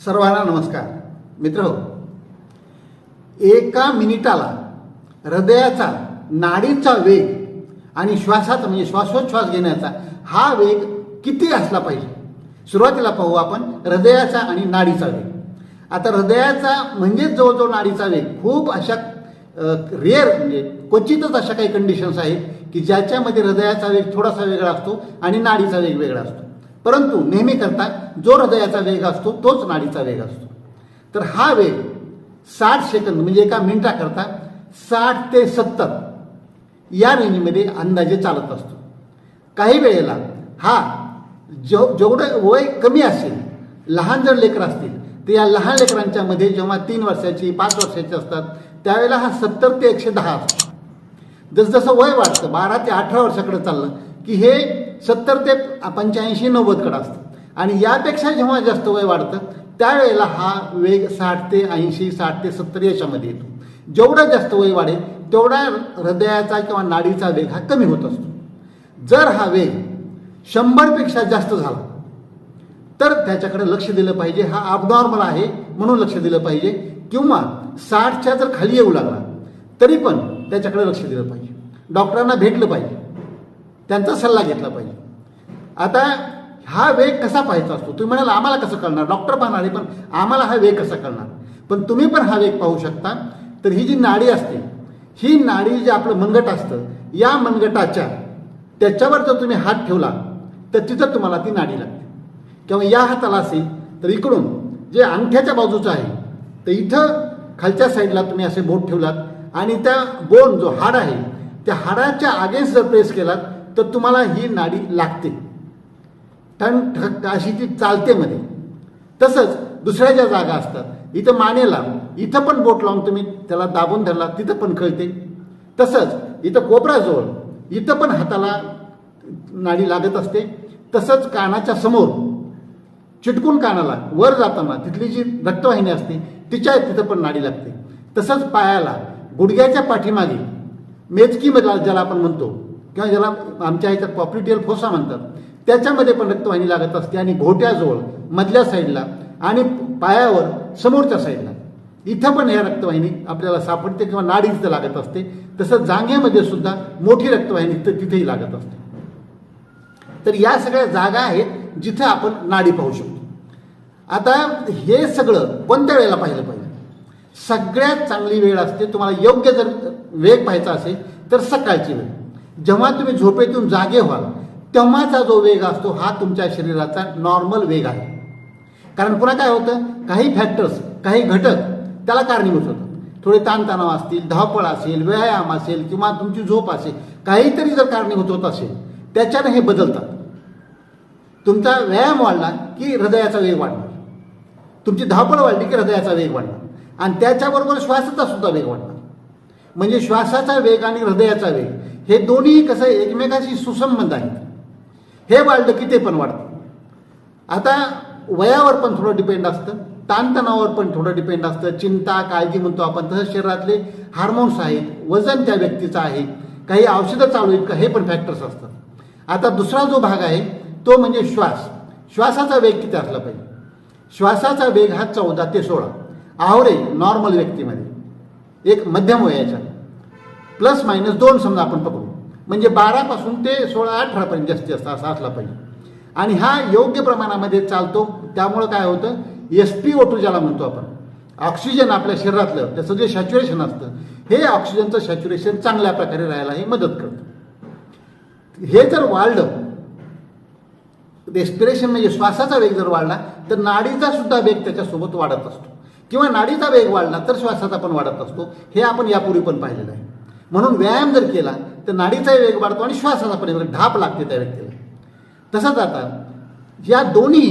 सर्वांना नमस्कार. मित्र एका मिनिटाला हृदयाचा नाडीचा वेग आणि श्वासाचा म्हणजे श्वासोच्छ्वास घेण्याचा हा वेग किती असला पाहिजे? सुरुवातीला पाहू आपण हृदयाचा आणि नाडीचा वेग. आता हृदयाचा म्हणजेच जवळजवळ नाडीचा वेग खूप अशा रेअर म्हणजे क्वचितच अशा काही कंडिशन्स आहेत की ज्याच्यामध्ये हृदयाचा वेग थोडासा वेगळा असतो आणि नाडीचा वेग वेगळा असतो. परंतु नेहमी करता जो हृदयाचा वेग असतो तोच नाडीचा वेग असतो. तर हा वेग साठ सेकंद म्हणजे एका मिनिटाकरता साठ ते सत्तर या रेंजमध्ये अंदाजे चालत असतो. काही वेळेला हा जो जेवढं वय कमी असेल लहान जर लेकर असतील तर या लहान लेकरांच्या मध्ये जेव्हा तीन वर्षाची पाच वर्षाची असतात त्यावेळेला हा सत्तर ते एकशे दहा असतो जसजसं वय वाढतं बारा ते अठरा वर्षाकडे चाललं की हे सत्तर ते पंच्याऐंशी नव्वदकडे असतं. आणि यापेक्षा जेव्हा जास्त वय वाढतं त्यावेळेला हा वेग साठ ते ऐंशी साठ ते सत्तर याच्यामध्ये येतो. जेवढं जास्त वय वाढेल तेवढा हृदयाचा किंवा नाडीचा वेग हा कमी होत असतो. जर हा वेग शंभरपेक्षा जास्त झाला तर त्याच्याकडे लक्ष दिलं पाहिजे. हा अबनॉर्मल आहे म्हणून लक्ष दिलं पाहिजे. किंवा साठच्या जर खाली येऊ लागला तरी पण त्याच्याकडे लक्ष दिलं पाहिजे. डॉक्टरांना भेटलं पाहिजे. त्यांचा सल्ला घेतला पाहिजे. आता हा वेग कसा पाहायचा असतो? तुम्ही म्हणाल आम्हाला कसं कळणार? डॉक्टर पाहणार आहे पण आम्हाला हा वेग कसा कळणार? पण तुम्ही पण हा वेग पाहू शकता. तर ही जी नाडी असते ही नाडी जे आपलं मनगट असतं या मनगटाच्या त्याच्यावर जर तुम्ही हात ठेवला तर तिथं तुम्हाला ती नाडी लागते. किंवा या हाताला असेल तर इकडून जे अंगठ्याच्या बाजूचं आहे तर इथं खालच्या साईडला तुम्ही असे बोट ठेवलात आणि त्या बोन जो हाड आहे त्या हाडाच्या अगेन्स्ट जर प्रेस केलात तर तुम्हाला ही नाडी लागते. ठण ठक अशी ती चालते मध्ये. तसंच दुसऱ्या ज्या जागा असतात इथं मानेला इथं पण बोट लावून तुम्ही त्याला दाबून धरला तिथं पण कळते तसंच इथं कोपराजवळ इथं पण हाताला नाडी लागत असते. तसंच कानाच्या समोर चिटकून कानाला वर जाताना तिथली जी रक्तवाहिनी असते तिच्या तिथं पण नाडी लागते. तसंच पायाला गुडघ्याच्या पाठीमागे मेचकीमधला ज्याला आपण म्हणतो किंवा ज्याला आमच्या ह्याच्यात पॉप्युटियल फोसा म्हणतात त्याच्यामध्ये पण रक्तवाहिनी लागत असते आणि घोट्याजवळ मधल्या साईडला आणि पायावर समोरच्या साईडला. इथं पण ह्या रक्तवाहिनी आपल्याला सापडते किंवा नाडी तिथं लागत असते. तसं जांघेमध्ये सुद्धा मोठी रक्तवाहिनी तर तिथेही लागत असते. तर या सगळ्या जागा आहेत जिथं आपण नाडी पाहू शकतो. आता हे सगळं कोणत्या वेळेला पाहिलं पाहिजे सगळ्यात चांगली वेळ असते तुम्हाला योग्य जर वेग पाहायचा असेल तर सकाळची वेळ. जेव्हा तुम्ही झोपेतून जागे व्हाल तेव्हाचा जो वेग असतो हा तुमच्या शरीराचा नॉर्मल वेग आहे. कारण पुन्हा काय होतं? काही फॅक्टर्स काही घटक त्याला कारणीभूत होतात. थोडे ताणतणाव असतील धावपळ असेल व्यायाम असेल किंवा तुमची झोप असेल काहीतरी जर कारणीभूत होत असेल त्याच्यानं हे बदलतात. तुमचा व्यायाम वाढला की हृदयाचा वेग वाढला. तुमची धावपळ वाढली की हृदयाचा वेग वाढणार आणि त्याच्याबरोबर श्वासाचा सुद्धा वेग वाढणार म्हणजे श्वासाचा वेग आणि हृदयाचा वेग हे दोन्ही कसं एकमेकाशी सुसंबंध आहेत. हे वाढलं की ते पण वाढतं. आता वयावर पण थोडं डिपेंड असतं ताणतणावर पण थोडं डिपेंड असतं. चिंता काळजी म्हणतो आपण तसंच शरीरातले हार्मोन्स आहेत वजन त्या व्यक्तीचं आहे. काही औषधं चालू आहेत का हे पण फॅक्टर्स असतात. आता दुसरा जो भाग आहे तो म्हणजे श्वास. श्वासाचा वेग किती असला पाहिजे? श्वासाचा वेग हा चौदा ते सोळा. आवरेज नॉर्मल व्यक्तीमध्ये. एक मध्यम वयाच्या. प्लस मायनस दोन समजा आपण पकडू. म्हणजे बारापासून ते सोळा अठरापर्यंत जास्ती जास्त असा असला पाहिजे. आणि हा योग्य प्रमाणामध्ये चालतो. त्यामुळं काय होतं? एस पी ओ टू ज्याला म्हणतो आपण. ऑक्सिजन आपल्या शरीरातलं त्याचं जे सॅच्युरेशन असतं हे ऑक्सिजनचं सॅच्युरेशन चांगल्या प्रकारे राहायला हे मदत करतं. हे जर वाढलं रेस्पिरेशन म्हणजे श्वासाचा वेग जर वाढला तर नाडीचा सुद्धा वेग त्याच्यासोबत वाढत असतो. किंवा नाडीचा वेग वाढला तर श्वासाचा पण वाढत असतो. हे आपण यापूर्वी पण पाहिलेलं आहे. म्हणून व्यायाम जर केला तर नाडीचाही वेग वाढतो आणि श्वासाचा पण वेग ढाप लागते त्या व्यक्तीला. तसंच आता या दोन्ही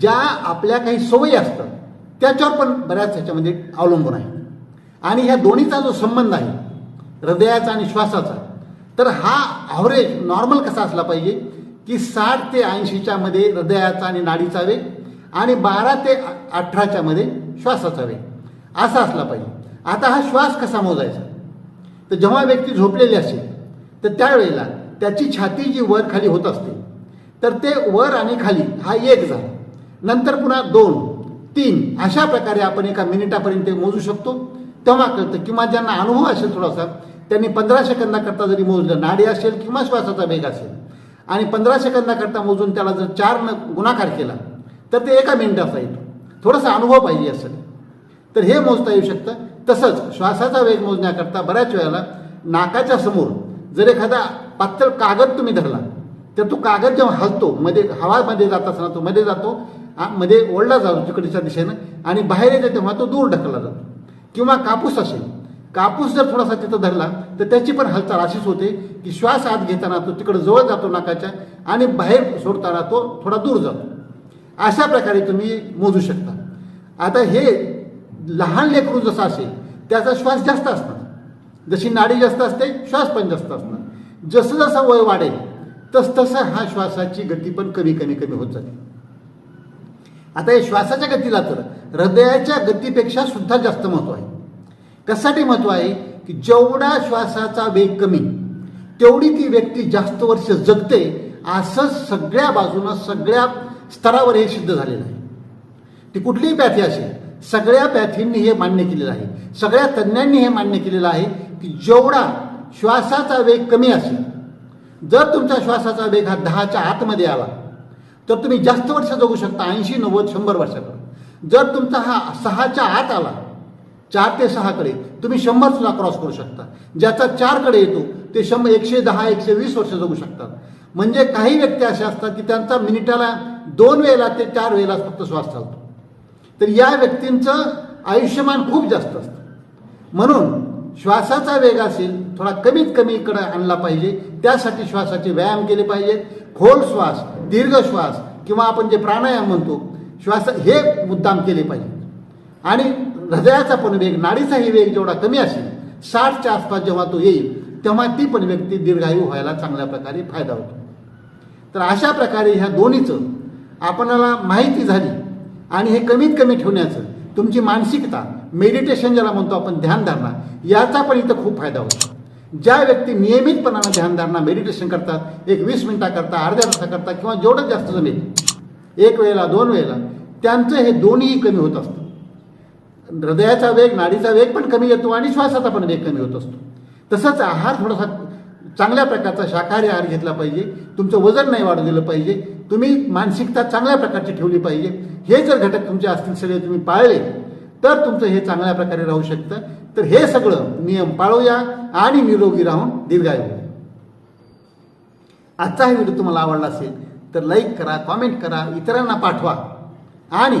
ज्या आपल्या काही सवयी असतात त्याच्यावर पण बऱ्याच ह्याच्यामध्ये अवलंबून आहे. आणि ह्या दोन्हीचा जो संबंध आहे हृदयाचा आणि श्वासाचा तर हा ॲव्हरेज नॉर्मल कसा असला पाहिजे? की साठ ते ऐंशीच्या मध्ये हृदयाचा आणि नाडीचा वेग आणि बारा ते अठराच्या मध्ये श्वासाचा वेग असा असला पाहिजे. आता हा श्वास कसा मोजायचा? तर जेव्हा व्यक्ती झोपलेली असेल तर त्यावेळेला त्याची छाती जी वर खाली होत असते तर ते वर आणि खाली हा एक झाला. नंतर पुन्हा दोन तीन अशा प्रकारे आपण एका मिनिटापर्यंत मोजू शकतो. तेव्हा कळतं किंवा ज्यांना अनुभव असेल थोडासा त्यांनी पंधरा सेकंदाकरता जरी मोजलं नाडी असेल किंवा श्वासाचा वेग असेल आणि पंधरा सेकंदाकरता मोजून त्याला जर चार गुणाकार केला तर ते एका मिनिटाचा येतो. थोडासा अनुभव पाहिजे असेल. तर हे मोजता येऊ शकतं. तसंच श्वासाचा वेग मोजण्याकरता बऱ्याच वेळेला नाकाच्या समोर जर एखादा पातळ कागद तुम्ही धरला तर तो कागद जेव्हा हलतो मध्ये हवामध्ये जात असताना तो मध्ये जातो मध्ये ओढला जातो तिकडच्या दिशेनं आणि बाहेर येते तेव्हा तो दूर ढकलला जातो. किंवा कापूस असेल कापूस जर थोडासा तिथं धरला तर त्याची पण हालचाल अशीच होते की श्वास आत घेताना तो तिकडं जवळ जातो नाकाच्या आणि बाहेर सोडताना तो थोडा दूर जातो. अशा प्रकारे तुम्ही मोजू शकता. आता हे लहान लेकरू जसं असेल त्याचा श्वास जास्त असणार. जशी नाडी जास्त असते श्वास पण जास्त असणार. जसं जसं वय वाढेल तस तसं हा श्वासाची गती पण कमी कमी कमी होत जाते. आता या श्वासाच्या गतीला तर हृदयाच्या गतीपेक्षा सुद्धा जास्त महत्त्व आहे. कशासाठी महत्त्व आहे की जेवढा श्वासाचा वेग कमी तेवढी ती व्यक्ती जास्त वर्ष जगते असं सगळ्या बाजूनं सगळ्या स्तरावर हे सिद्ध झालेलं आहे. ती कुठलीही पॅथी असेल सगळ्या पॅथींनी हे मान्य केलेलं आहे. सगळ्या तज्ज्ञांनी हे मान्य केलेलं आहे की जेवढा श्वासाचा वेग कमी असेल जर तुमचा श्वासाचा वेग हा दहाच्या आतमध्ये आला तर तुम्ही जास्त वर्ष जगू शकता ऐंशी नव्वद शंभर वर्षापर्यंत जर तुमचा हा सहाच्या आत आला चार ते सहाकडे तुम्ही शंभर सुद्धा क्रॉस करू शकता. ज्याचा चारकडे येतो ते शंभर एकशे दहा एकशे वीस वर्ष जगू शकतात. म्हणजे काही व्यक्ती अशा असतात की त्यांचा मिनिटाला दोन वेळेला ते चार वेळेला फक्त श्वास चालतो. तर या व्यक्तींचं आयुष्यमान खूप जास्त असतं. म्हणून श्वासाचा वेग असेल थोडा कमीत कमी इकडे आणला पाहिजे. त्यासाठी श्वासाचे व्यायाम केले पाहिजेत. खोल श्वास दीर्घ श्वास किंवा आपण जे प्राणायाम म्हणतो श्वास हे मुद्दाम केले पाहिजे आणि हृदयाचा पण वेग नाडीचाही वेग जेवढा कमी असेल साठच्या आसपास जेव्हा तो येईल तेव्हा ती पण व्यक्ती दीर्घायू व्हायला चांगल्या प्रकारे फायदा होतो. तर अशा प्रकारे ह्या दोन्हीचं आपणाला माहिती झाली आणि हे कमीत कमी ठेवण्याचं तुमची मानसिकता मेडिटेशन ज्याला म्हणतो आपण ध्यानधारणा याचा पण इथं खूप फायदा होतो. ज्या व्यक्ती नियमितपणानं ध्यानधारणा मेडिटेशन करतात एक वीस मिनिटाकरता अर्ध्या तासाकरता किंवा जेवढं जास्त जमेल एक वेळेला दोन वेळेला त्यांचं हे दोन्हीही कमी होत असतं. हृदयाचा वेग नाडीचा वेग पण कमी येतो आणि श्वासाचा पण वेग कमी होत असतो. तसंच आहार थोडासा चांगल्या प्रकारचा शाकाहारी आहार घेतला पाहिजे. तुमचं वजन नाही वाढू दिलं पाहिजे. तुम्ही मानसिकता चांगल्या प्रकारची ठेवली पाहिजे. हे जर घटक तुमचे असतील सगळे तुम्ही पाळले तर तुमचं हे चांगल्या प्रकारे राहू शकतं. तर हे सगळं नियम पाळूया आणि निरोगी राहून दीर्घायू. आजचा हा व्हिडिओ तुम्हाला आवडला असेल तर लाईक करा कॉमेंट करा इतरांना पाठवा. आणि